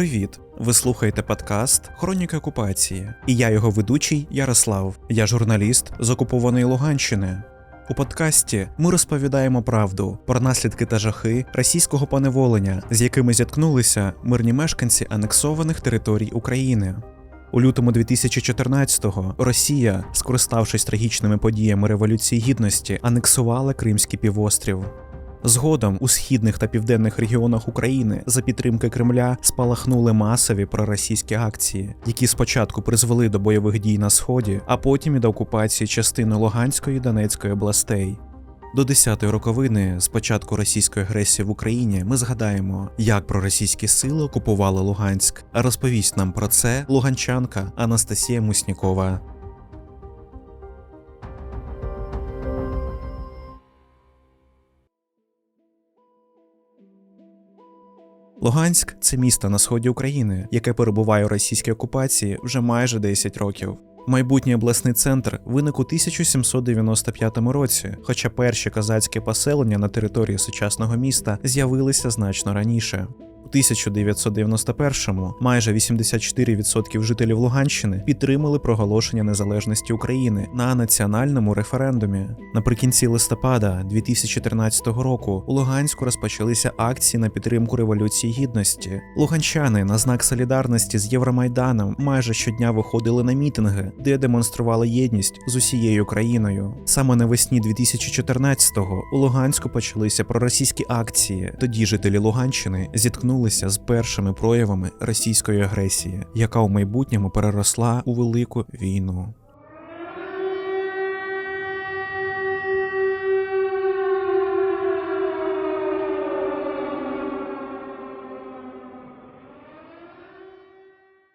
Привіт! Ви слухаєте подкаст Хроніки окупації, і я його ведучий Ярослав. Я журналіст з окупованої Луганщини. У подкасті ми розповідаємо правду про наслідки та жахи російського поневолення, з якими зіткнулися мирні мешканці анексованих територій України. У лютому 2014-го Росія, скориставшись трагічними подіями Революції Гідності, анексувала Кримський півострів. Згодом у східних та південних регіонах України за підтримки Кремля спалахнули масові проросійські акції, які спочатку призвели до бойових дій на сході, а потім і до окупації частини Луганської і Донецької областей. До 10-ї роковини з початку російської агресії в Україні ми згадаємо, як проросійські сили окупували Луганськ. А розповість нам про це луганчанка Анастасія Муснікова. Луганськ це місто на сході України, яке перебуває у російській окупації вже майже 10 років. Майбутній обласний центр виник у 1795 році, хоча перші козацькі поселення на території сучасного міста з'явилися значно раніше. У 1991-му майже 84% жителів Луганщини підтримали проголошення незалежності України на національному референдумі. Наприкінці листопада 2013 року у Луганську розпочалися акції на підтримку революції гідності. Луганчани на знак солідарності з Євромайданом майже щодня виходили на мітинги, де демонстрували єдність з усією країною. Саме навесні 2014-го у Луганську почалися проросійські акції. Тоді жителі Луганщини зіткнулися з першими проявами російської агресії, яка у майбутньому переросла у велику війну.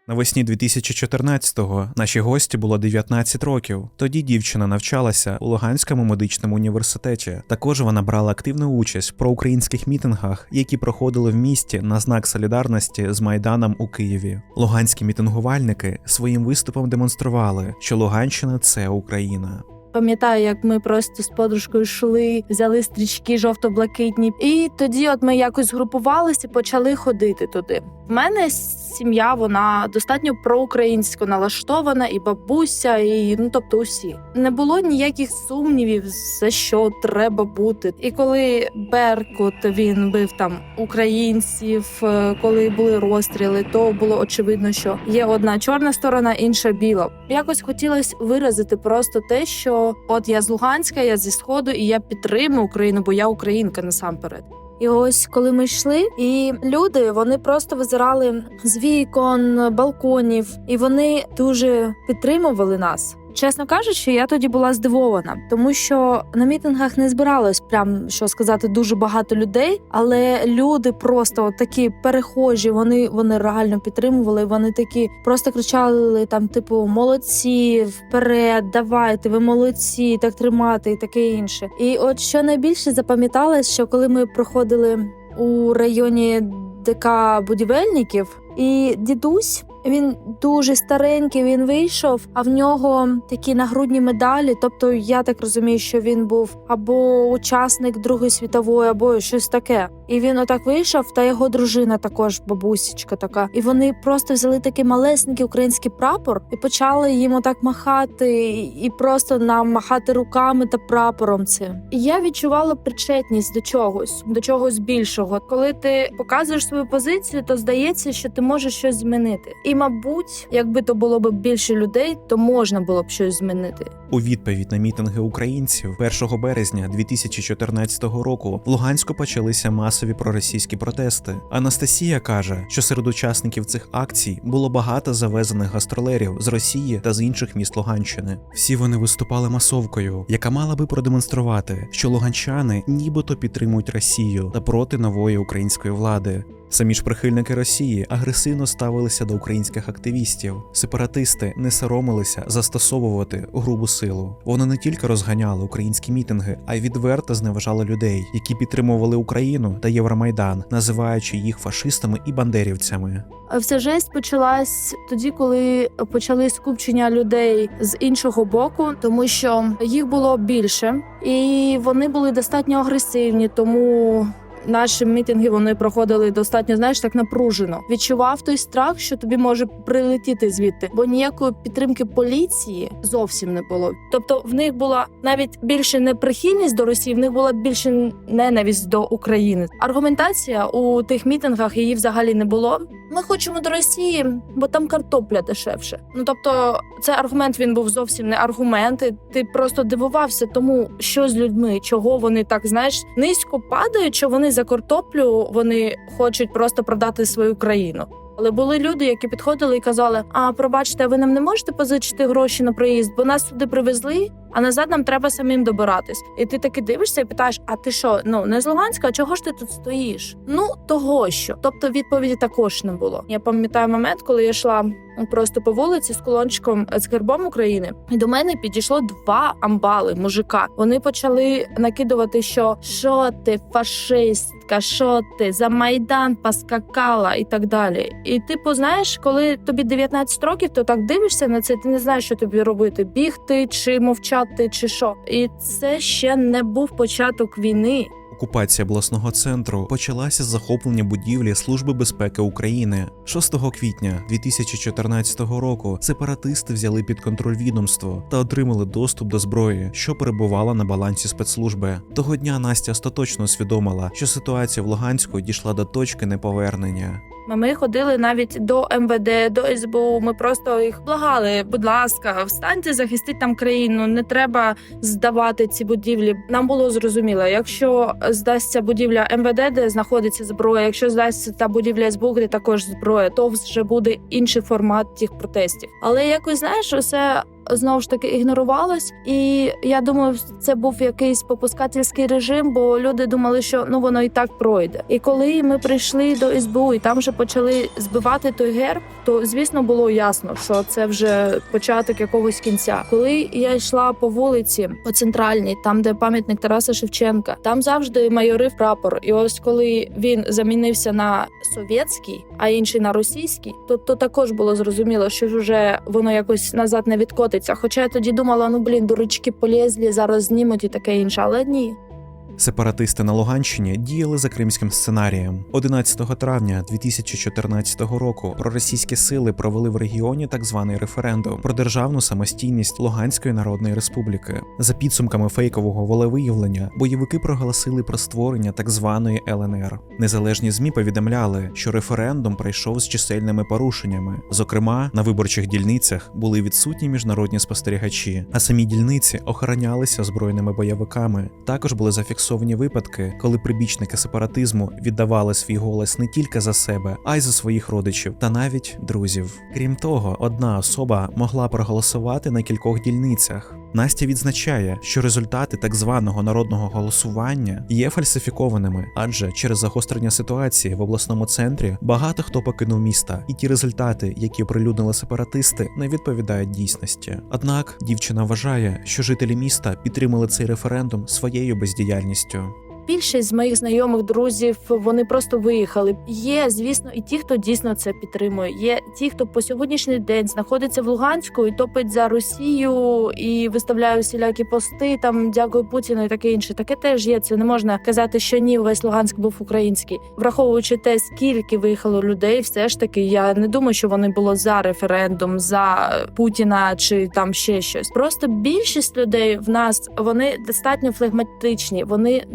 Навесні 2014-го наші гості було 19 років. Тоді дівчина навчалася у Луганському медичному університеті. Також вона брала активну участь в проукраїнських мітингах, які проходили в місті на знак солідарності з Майданом у Києві. Луганські мітингувальники своїм виступом демонстрували, що Луганщина це Україна. Пам'ятаю, як ми просто з подружкою йшли, взяли стрічки жовто-блакитні, і тоді, от ми якось згрупувалися, почали ходити туди. У мене сім'я вона достатньо проукраїнсько налаштована, і бабуся, і ну тобто усі не було ніяких сумнівів, за що треба бути. І коли Беркут він бив там українців, е, коли були розстріли, то було очевидно, що є одна чорна сторона, інша біла. Якось хотілося виразити просто те, що от я з Луганська, я зі сходу, і я підтримую Україну, бо я українка насамперед. І ось коли ми йшли, і люди вони просто визирали з вікон, балконів, і вони дуже підтримували нас. Чесно кажучи, я тоді була здивована, тому що на мітингах не збиралось прям що сказати дуже багато людей, але люди просто такі перехожі. Вони вони реально підтримували. Вони такі просто кричали там: типу, молодці, вперед, давайте, ви молодці, так тримати і таке інше. І от що найбільше запам'яталось, що коли ми проходили у районі ДК будівельників, і дідусь. Він дуже старенький. Він вийшов, а в нього такі нагрудні медалі. Тобто, я так розумію, що він був або учасник Другої світової, або щось таке. І він отак вийшов, та його дружина також бабусечка така. І вони просто взяли такий малесенький український прапор і почали їм отак махати, і просто нам махати руками та прапором. Цим і я відчувала причетність до чогось, до чогось більшого. Коли ти показуєш свою позицію, то здається, що ти можеш щось змінити. І мабуть, якби то було б більше людей, то можна було б щось змінити. У відповідь на мітинги українців 1 березня 2014 року в Луганську почалися масові проросійські протести. Анастасія каже, що серед учасників цих акцій було багато завезених гастролерів з Росії та з інших міст Луганщини. Всі вони виступали масовкою, яка мала би продемонструвати, що луганчани нібито підтримують Росію та проти нової української влади. Самі ж прихильники Росії агресивно ставилися до українських активістів. Сепаратисти не соромилися застосовувати грубу силу. Вони не тільки розганяли українські мітинги, а й відверто зневажали людей, які підтримували Україну та Євромайдан, називаючи їх фашистами і бандерівцями. Вся жесть почалась тоді, коли почали скупчення людей з іншого боку, тому що їх було більше, і вони були достатньо агресивні, тому наші мітинги вони проходили достатньо, знаєш, так напружено. Відчував той страх, що тобі може прилетіти звідти, бо ніякої підтримки поліції зовсім не було. Тобто, в них була навіть більше не прихильність до Росії, в них була більше ненависть до України. Аргументація у тих мітингах її взагалі не було. Ми хочемо до Росії, бо там картопля дешевше. Ну тобто, цей аргумент він був зовсім не аргумент. і Ти просто дивувався тому, що з людьми, чого вони так знаєш низько падають, що вони за картоплю вони хочуть просто продати свою країну. Але були люди, які підходили і казали: А пробачте, ви нам не можете позичити гроші на проїзд, бо нас сюди привезли, а назад нам треба самим добиратись. І ти таки дивишся і питаєш: А ти що? Ну не з Луганська, а чого ж ти тут стоїш? Ну того що. Тобто відповіді також не було. Я пам'ятаю момент, коли я йшла просто по вулиці з колончиком з гербом України, і до мене підійшло два амбали мужика. Вони почали накидувати, що що ти фашистка, що ти за майдан поскакала і так далі. І типу, знаєш, коли тобі 19 років, то так дивишся на це, ти не знаєш, що тобі робити: бігти чи мовчати, чи що. І це ще не був початок війни. Окупація обласного центру почалася з захоплення будівлі Служби безпеки України 6 квітня 2014 року. Сепаратисти взяли під контроль відомство та отримали доступ до зброї, що перебувала на балансі спецслужби. Того дня Настя остаточно усвідомила, що ситуація в Луганську дійшла до точки неповернення. Ми ходили навіть до МВД, до СБУ. Ми просто їх благали. Будь ласка, встаньте, захистіть там країну. Не треба здавати ці будівлі. Нам було зрозуміло, якщо здасться будівля МВД, де знаходиться зброя, якщо здасться та будівля СБУ, де також зброя, то вже буде інший формат тих протестів. Але якось знаєш, усе знову ж таки ігнорувалось, і я думаю, це був якийсь попускательський режим, бо люди думали, що ну воно і так пройде. І коли ми прийшли до СБУ і там вже почали збивати той герб, то звісно було ясно, що це вже початок якогось кінця. Коли я йшла по вулиці, по центральній, там де пам'ятник Тараса Шевченка, там завжди майорив прапор. І ось коли він замінився на совєтський, а інший на російський, то, то також було зрозуміло, що вже воно якось назад не відкотиться. Хоча я тоді думала, ну блін, дурачки полізлі, зараз знімуть і таке інше, але ні. Сепаратисти на Луганщині діяли за кримським сценарієм. 11 травня 2014 року проросійські сили провели в регіоні так званий референдум про державну самостійність Луганської Народної Республіки. За підсумками фейкового волевиявлення, бойовики проголосили про створення так званої ЛНР. Незалежні змі повідомляли, що референдум пройшов з чисельними порушеннями. Зокрема, на виборчих дільницях були відсутні міжнародні спостерігачі, а самі дільниці охоронялися збройними бойовиками. Також були зафіксовані випадки, коли прибічники сепаратизму віддавали свій голос не тільки за себе, а й за своїх родичів та навіть друзів. Крім того, одна особа могла проголосувати на кількох дільницях. Настя відзначає, що результати так званого народного голосування є фальсифікованими, адже через загострення ситуації в обласному центрі багато хто покинув міста, і ті результати, які оприлюднили сепаратисти, не відповідають дійсності. Однак дівчина вважає, що жителі міста підтримали цей референдум своєю бездіяльністю відповідальністю. Більшість з моїх знайомих друзів вони просто виїхали. Є, звісно, і ті, хто дійсно це підтримує. Є ті, хто по сьогоднішній день знаходиться в Луганську і топить за Росію і виставляє всілякі пости. Там дякую Путіну і таке інше. Таке теж є. Це не можна казати, що ні, весь Луганськ був український, враховуючи те, скільки виїхало людей, все ж таки я не думаю, що вони було за референдум, за Путіна чи там ще щось. Просто більшість людей в нас вони достатньо флегматичні. Вони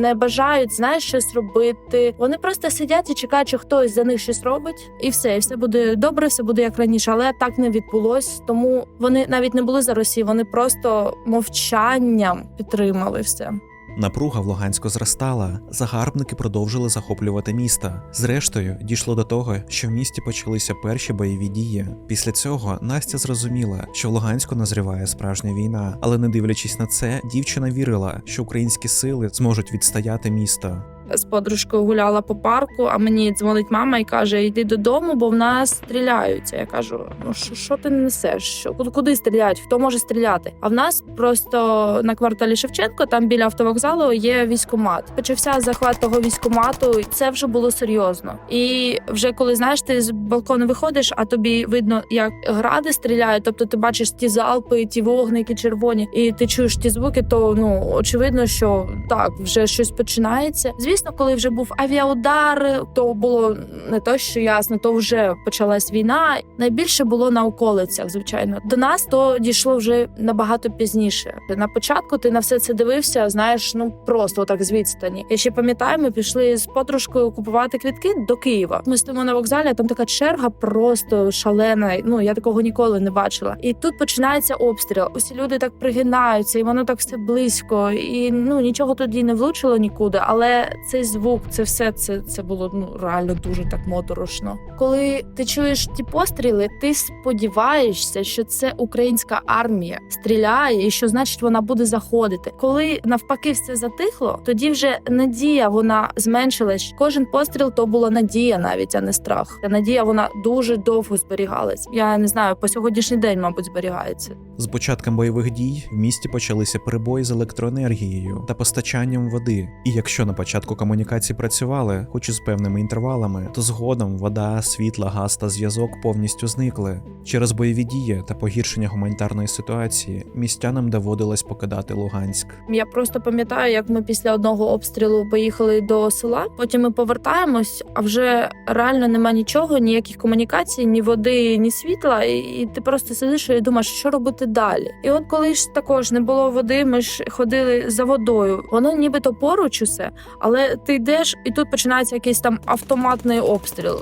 не бажають знаєш щось робити. Вони просто сидять і чекають, що хтось за них щось робить, і все, і все буде добре, все буде як раніше. Але так не відбулось. Тому вони навіть не були за Росію. Вони просто мовчанням підтримали все. Напруга в Луганську зростала, загарбники продовжили захоплювати місто. Зрештою, дійшло до того, що в місті почалися перші бойові дії. Після цього Настя зрозуміла, що в Луганську назріває справжня війна, але не дивлячись на це, дівчина вірила, що українські сили зможуть відстояти місто. З подружкою гуляла по парку, а мені дзвонить мама і каже: Йди додому, бо в нас стріляються. Я кажу: ну що, що ти несеш? Що куди, стріляють? Хто може стріляти? А в нас просто на кварталі Шевченко, там біля автовокзалу, є військомат. Почався захват того військомату, і це вже було серйозно. І вже коли знаєш, ти з балкону виходиш, а тобі видно, як гради стріляють. Тобто ти бачиш ті залпи, ті вогники червоні, і ти чуєш ті звуки, то ну очевидно, що так вже щось починається. Звісно, звісно, коли вже був авіаудар, то було не то, що ясно, то вже почалась війна. Найбільше було на околицях, звичайно. До нас то дійшло вже набагато пізніше. На початку ти на все це дивився, знаєш, ну просто так з відстані. Я ще пам'ятаю, ми пішли з подружкою купувати квітки до Києва. Ми стоїмо на вокзалі, а там така черга просто шалена. Ну я такого ніколи не бачила. І тут починається обстріл. Усі люди так пригинаються, і воно так все близько. І ну нічого тоді не влучило нікуди. Але цей звук, це все це, це було ну реально дуже так моторошно. Коли ти чуєш ті постріли, ти сподіваєшся, що це українська армія стріляє, і що значить вона буде заходити. Коли навпаки все затихло, тоді вже надія вона зменшилась. Кожен постріл то була надія, навіть а не страх. Та надія вона дуже довго зберігалась. Я не знаю, по сьогоднішній день, мабуть, зберігається. З початком бойових дій в місті почалися перебої з електроенергією та постачанням води. І якщо на початку комунікації працювали, хоч і з певними інтервалами, то згодом вода, світла, газ та зв'язок повністю зникли. Через бойові дії та погіршення гуманітарної ситуації містянам доводилось покидати Луганськ. Я просто пам'ятаю, як ми після одного обстрілу поїхали до села. Потім ми повертаємось, а вже реально нема нічого, ніяких комунікацій, ні води, ні світла. І ти просто сидиш і думаєш, що робити далі. І от коли ж також не було води, ми ж ходили за водою. Воно нібито поруч усе, але ти йдеш, і тут починається якийсь там автоматний обстріл.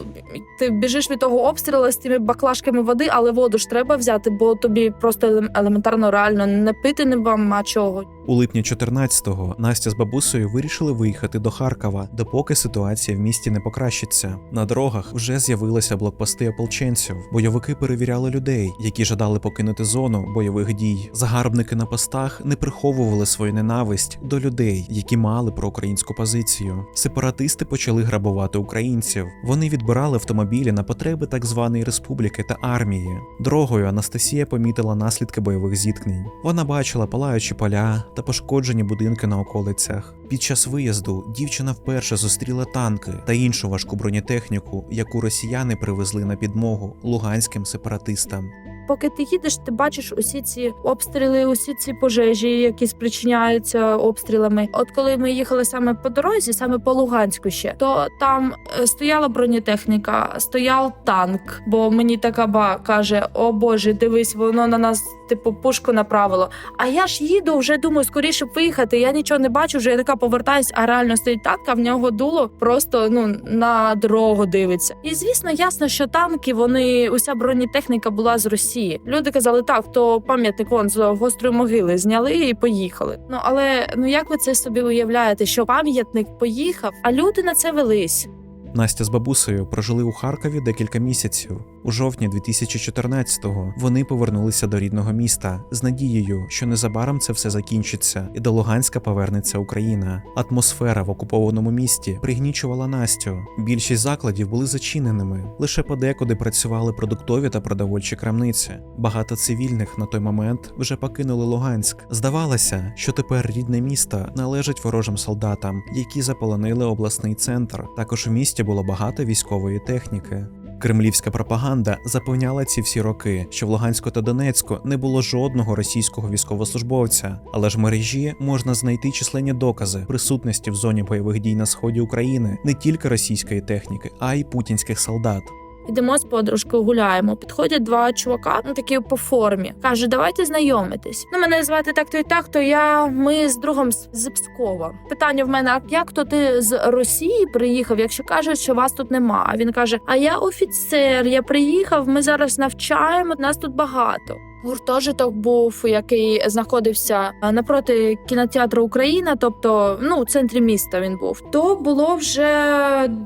Ти біжиш від того обстрілу з тими баклажками води, але воду ж треба взяти, бо тобі просто елементарно реально не пити не вам а чого. У липні 14-го Настя з бабусею вирішили виїхати до Харкова, допоки ситуація в місті не покращиться. На дорогах вже з'явилися блокпости ополченців. Бойовики перевіряли людей, які жадали покинути зону бойових дій. Загарбники на постах не приховували свою ненависть до людей, які мали проукраїнську позицію. Сепаратисти почали грабувати українців. Вони відбирали автомобілі на потреби так званої республіки та армії. Дорогою Анастасія помітила наслідки бойових зіткнень. Вона бачила палаючі поля та пошкоджені будинки на околицях. Під час виїзду дівчина вперше зустріла танки та іншу важку бронетехніку, яку росіяни привезли на підмогу луганським сепаратистам. Поки ти їдеш, ти бачиш усі ці обстріли, усі ці пожежі, які спричиняються обстрілами. От коли ми їхали саме по дорозі, саме по Луганську ще, то там е, стояла бронетехніка, стояв танк. Бо мені така ба каже: О Боже, дивись, воно на нас типу пушку направило. А я ж їду, вже думаю, скоріше виїхати. Я нічого не бачу, вже я така повертаюсь, а реально стоїть танк, в нього дуло просто ну на дорогу дивиться. І звісно, ясно, що танки вони уся бронетехніка була з Росії. Люди казали, так, то пам'ятник вон з гострої могили зняли і поїхали. Ну але ну як ви це собі уявляєте, що пам'ятник поїхав, а люди на це велись? Настя з бабусею прожили у Харкові декілька місяців. У жовтні 2014-го вони повернулися до рідного міста з надією, що незабаром це все закінчиться, і до Луганська повернеться Україна. Атмосфера в окупованому місті пригнічувала Настю. Більшість закладів були зачиненими. Лише подекуди працювали продуктові та продовольчі крамниці. Багато цивільних на той момент вже покинули Луганськ. Здавалося, що тепер рідне місто належить ворожим солдатам, які заполонили обласний центр. Також у місті було багато військової техніки. Кремлівська пропаганда запевняла ці всі роки, що в Луганську та Донецьку не було жодного російського військовослужбовця, але ж в мережі можна знайти численні докази присутності в зоні бойових дій на сході України не тільки російської техніки, а й путінських солдат. Йдемо з подружкою, гуляємо. Підходять два чувака, ну такі по формі. каже, давайте знайомитись. Ну мене звати так то і так. То я ми з другом з Пскова. Питання в мене: а як то ти з Росії приїхав? Якщо кажуть, що вас тут нема? А він каже: А я офіцер, я приїхав. Ми зараз навчаємо. Нас тут багато. Гуртожиток був, який знаходився напроти кінотеатру Україна, тобто ну у центрі міста він був. То було вже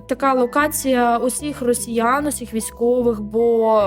така локація усіх росіян, усіх військових, бо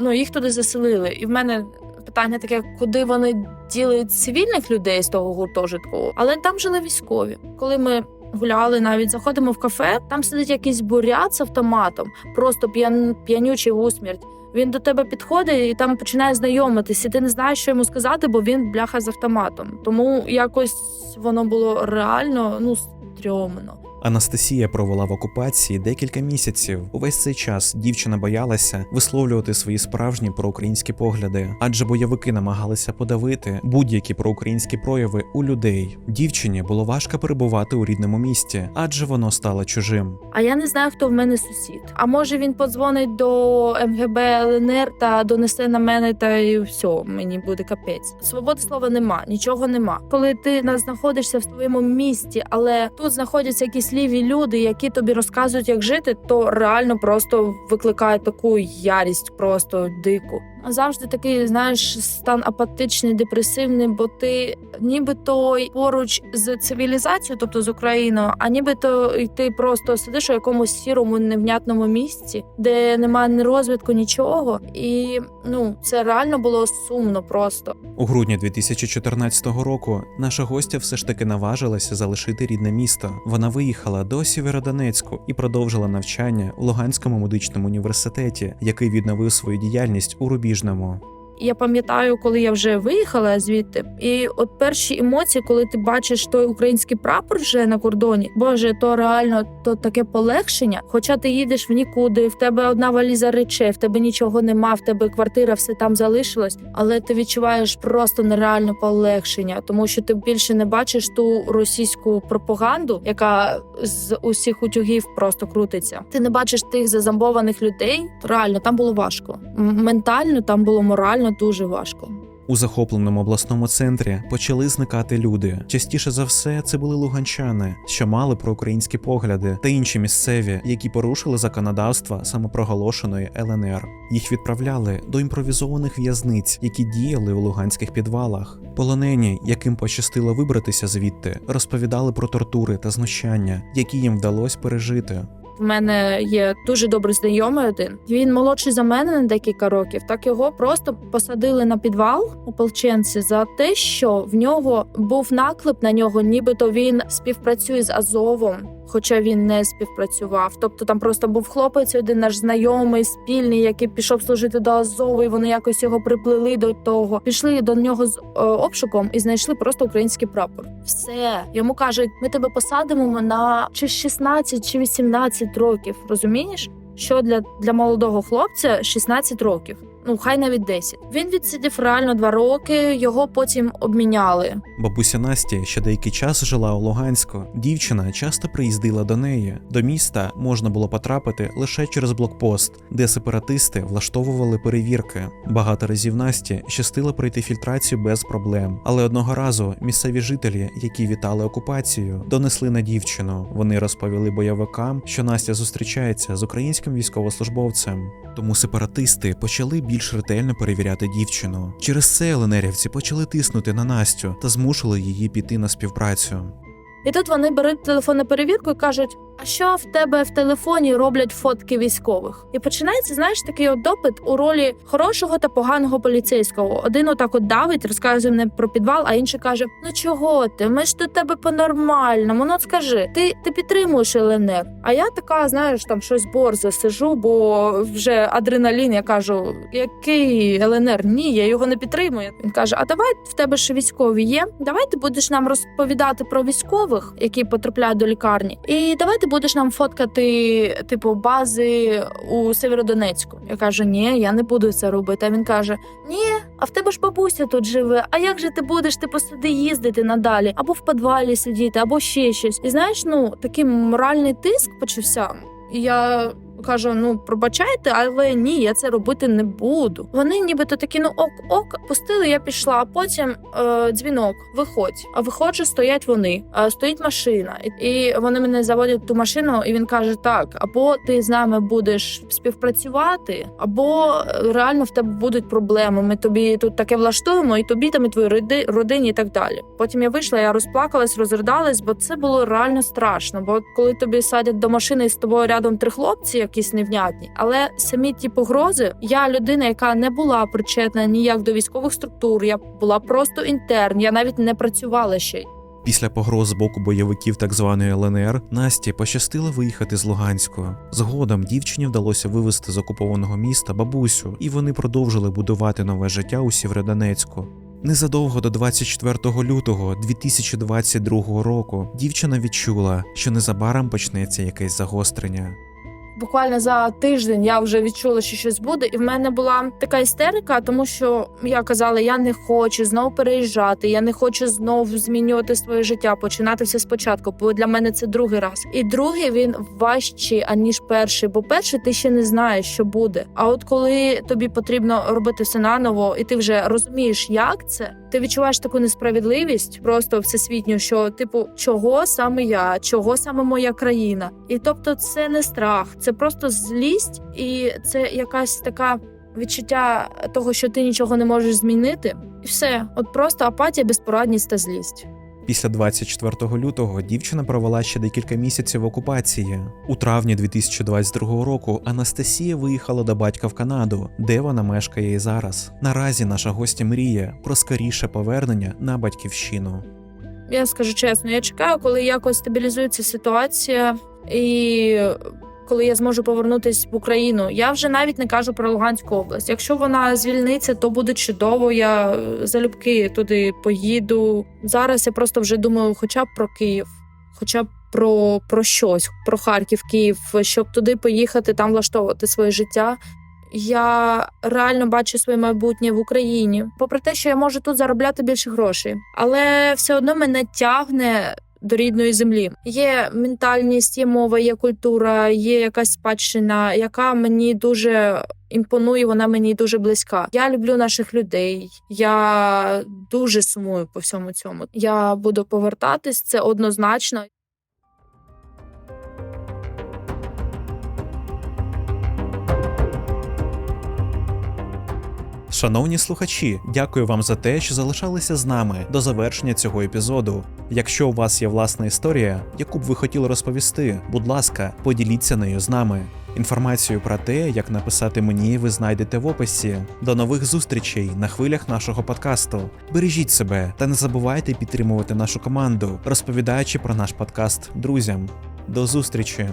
ну їх туди заселили. І в мене питання таке, куди вони діли цивільних людей з того гуртожитку, але там жили військові. Коли ми гуляли, навіть заходимо в кафе, там сидить якийсь бурят з автоматом, просто п'ян п'янючий в усмерть. Він до тебе підходить і там починає знайомитись, і ти не знаєш, що йому сказати, бо він бляха з автоматом. Тому якось воно було реально ну стрьомно. Анастасія провела в окупації декілька місяців. Увесь цей час дівчина боялася висловлювати свої справжні проукраїнські погляди, адже бойовики намагалися подавити будь-які проукраїнські прояви у людей. Дівчині було важко перебувати у рідному місті, адже воно стало чужим. А я не знаю, хто в мене сусід. А може він подзвонить до МГБ ЛНР та донесе на мене, та і все, мені буде капець. Свободи слова нема, нічого нема. Коли ти знаходишся в своєму місті, але тут знаходяться якісь ліві люди, які тобі розказують, як жити, то реально просто викликає таку ярість, просто дику. Завжди такий, знаєш, стан апатичний, депресивний, бо ти нібито поруч з цивілізацією, тобто з Україною, а нібито ти просто сидиш у якомусь сірому невнятному місці, де немає ні розвитку, нічого. І ну це реально було сумно просто. У грудні 2014 року наша гостя все ж таки наважилася залишити рідне місто. Вона виїхала до Сєвєродонецьку і продовжила навчання у Луганському медичному університеті, який відновив свою діяльність у Рубіжному. І Я пам'ятаю, коли я вже виїхала звідти, і от перші емоції, коли ти бачиш той український прапор вже на кордоні, боже, то реально то таке полегшення. Хоча ти їдеш в нікуди, в тебе одна валіза речей, в тебе нічого нема, в тебе квартира все там залишилась, але ти відчуваєш просто нереальне полегшення, тому що ти більше не бачиш ту російську пропаганду, яка з усіх утюгів просто крутиться. Ти не бачиш тих зазамбованих людей. Реально там було важко. Ментально там було морально дуже важко. У захопленому обласному центрі почали зникати люди. Частіше за все, це були луганчани, що мали проукраїнські погляди, та інші місцеві, які порушили законодавства самопроголошеної ЛНР. Їх відправляли до імпровізованих в'язниць, які діяли у луганських підвалах. Полонені, яким пощастило вибратися звідти, розповідали про тортури та знущання, які їм вдалося пережити. В мене є дуже добрий знайомий один. Він молодший за мене на декілька років. Так його просто посадили на підвал ополченці за те, що в нього був наклеп на нього, нібито він співпрацює з Азовом. Хоча він не співпрацював. Тобто там просто був хлопець, один наш знайомий, спільний, який пішов служити до Азову, і вони якось його приплели до того. Пішли до нього з е, обшуком і знайшли просто український прапор. Все йому кажуть, ми тебе посадимо на чи 16, чи 18 років. Розумієш? Що для, для молодого хлопця 16 років. Ну, хай навіть 10. Він відсидів реально два роки, його потім обміняли. Бабуся Насті ще деякий час жила у Луганську. Дівчина часто приїздила до неї. До міста можна було потрапити лише через блокпост, де сепаратисти влаштовували перевірки. Багато разів Насті щастило пройти фільтрацію без проблем. Але одного разу місцеві жителі, які вітали окупацію, донесли на дівчину. Вони розповіли бойовикам, що Настя зустрічається з українським військовослужбовцем. Тому сепаратисти почали більш ретельно перевіряти дівчину. Через це ЛНРівці почали тиснути на Настю та змусили її піти на співпрацю. І тут вони беруть телефонну перевірку і кажуть: а що в тебе в телефоні роблять фотки військових? І починається, знаєш, такий от допит у ролі хорошого та поганого поліцейського. Один отак от давить, розказує мені про підвал, а інший каже: Ну чого ти? Ми ж до тебе по-нормальному. Ну от скажи, ти, ти підтримуєш ЛНР. А я така, знаєш, там щось борзо сижу, бо вже адреналін. Я кажу, який ЛНР? Ні, я його не підтримую. Він каже: А давай в тебе ще військові є. Давай ти будеш нам розповідати про військових, які потрапляють до лікарні, і давай ти будеш нам фоткати, типу, бази у Северодонецьку. Я кажу, ні, я не буду це робити. А він каже: Ні, а в тебе ж бабуся тут живе. А як же ти будеш типу сюди їздити надалі, або в підвалі сидіти, або ще щось? І знаєш, ну такий моральний тиск почався. Я кажу: ну пробачайте, але ні, я це робити не буду. Вони нібито такі, ну ок, ок, пустили, я пішла. А потім е, дзвінок, виходь. А виходжу, стоять вони. А стоїть машина, і, і вони мене заводять ту машину, і він каже: так, або ти з нами будеш співпрацювати, або е, реально в тебе будуть проблеми. Ми тобі тут таке влаштуємо, і тобі там і твоїй роди- родині, і так далі. Потім я вийшла, я розплакалась, розридалась, бо це було реально страшно. Бо коли тобі садять до машини і з тобою рядом три хлопці, якісь невнятні, але самі ті погрози, я людина, яка не була причетна ніяк до військових структур, я була просто інтерн, я навіть не працювала ще. Після погроз з боку бойовиків так званої ЛНР Насті пощастило виїхати з Луганську. Згодом дівчині вдалося вивезти з окупованого міста бабусю, і вони продовжили будувати нове життя у Сєвєродонецьку. Незадовго до 24 лютого 2022 року дівчина відчула, що незабаром почнеться якесь загострення. Буквально за тиждень я вже відчула, що щось буде, і в мене була така істерика, тому що я казала, я не хочу знову переїжджати, я не хочу знову змінювати своє життя, починати все спочатку. Бо для мене це другий раз. І другий він важчий аніж перший, бо перший ти ще не знаєш, що буде. А от коли тобі потрібно робити все наново, і ти вже розумієш, як це, ти відчуваєш таку несправедливість, просто всесвітню, що типу, чого саме я, чого саме моя країна, і тобто це не страх, це просто злість, і це якась така відчуття того, що ти нічого не можеш змінити, і все, от просто апатія, безпорадність та злість. Після 24 лютого дівчина провела ще декілька місяців окупації. У травні 2022 року Анастасія виїхала до батька в Канаду, де вона мешкає і зараз. Наразі наша гостя мріє про скоріше повернення на батьківщину. Я скажу чесно, я чекаю, коли якось стабілізується ситуація і. Коли я зможу повернутися в Україну, я вже навіть не кажу про Луганську область. Якщо вона звільниться, то буде чудово. Я залюбки туди поїду. Зараз я просто вже думаю, хоча б про Київ, хоча б про, про щось, про Харків, Київ, щоб туди поїхати, там влаштовувати своє життя. Я реально бачу своє майбутнє в Україні, попри те, що я можу тут заробляти більше грошей, але все одно мене тягне до рідної землі. Є ментальність, є мова, є культура, є якась спадщина, яка мені дуже імпонує. Вона мені дуже близька. Я люблю наших людей. Я дуже сумую по всьому цьому. Я буду повертатись, це однозначно. Шановні слухачі, дякую вам за те, що залишалися з нами до завершення цього епізоду. Якщо у вас є власна історія, яку б ви хотіли розповісти, будь ласка, поділіться нею з нами. Інформацію про те, як написати мені, ви знайдете в описі. До нових зустрічей на хвилях нашого подкасту. Бережіть себе та не забувайте підтримувати нашу команду, розповідаючи про наш подкаст друзям. До зустрічі!